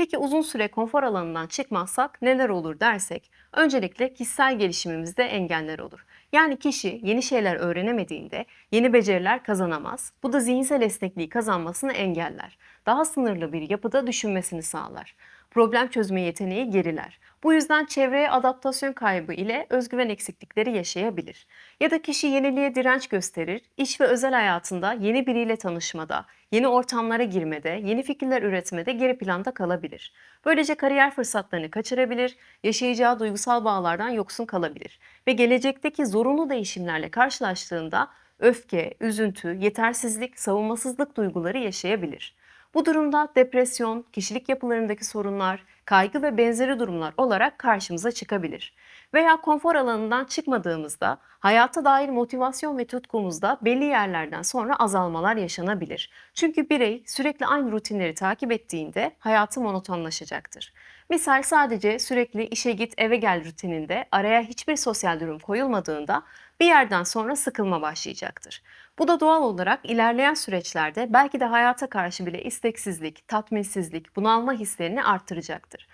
Peki uzun süre konfor alanından çıkmazsak neler olur dersek, öncelikle kişisel gelişimimizde engeller olur. Yani kişi yeni şeyler öğrenemediğinde yeni beceriler kazanamaz. Bu da zihinsel esnekliği kazanmasını engeller. Daha sınırlı bir yapıda düşünmesini sağlar. Problem çözme yeteneği geriler. Bu yüzden çevreye adaptasyon kaybı ile özgüven eksiklikleri yaşayabilir. Ya da kişi yeniliğe direnç gösterir, iş ve özel hayatında yeni biriyle tanışmada, yeni ortamlara girmede, yeni fikirler üretmede geri planda kalabilir. Böylece kariyer fırsatlarını kaçırabilir, yaşayacağı duygusal bağlardan yoksun kalabilir ve gelecekteki zorunlu değişimlerle karşılaştığında öfke, üzüntü, yetersizlik, savunmasızlık duyguları yaşayabilir. Bu durumda depresyon, kişilik yapılarındaki sorunlar, kaygı ve benzeri durumlar olarak karşımıza çıkabilir. Veya konfor alanından çıkmadığımızda hayata dair motivasyon ve tutkumuzda belli yerlerden sonra azalmalar yaşanabilir. Çünkü birey sürekli aynı rutinleri takip ettiğinde hayatı monotonlaşacaktır. Misal sadece sürekli işe git eve gel rutininde araya hiçbir sosyal durum koyulmadığında bir yerden sonra sıkılma başlayacaktır. Bu da doğal olarak ilerleyen süreçlerde belki de hayata karşı bile isteksizlik, tatminsizlik, bunalma hislerini arttıracaktır.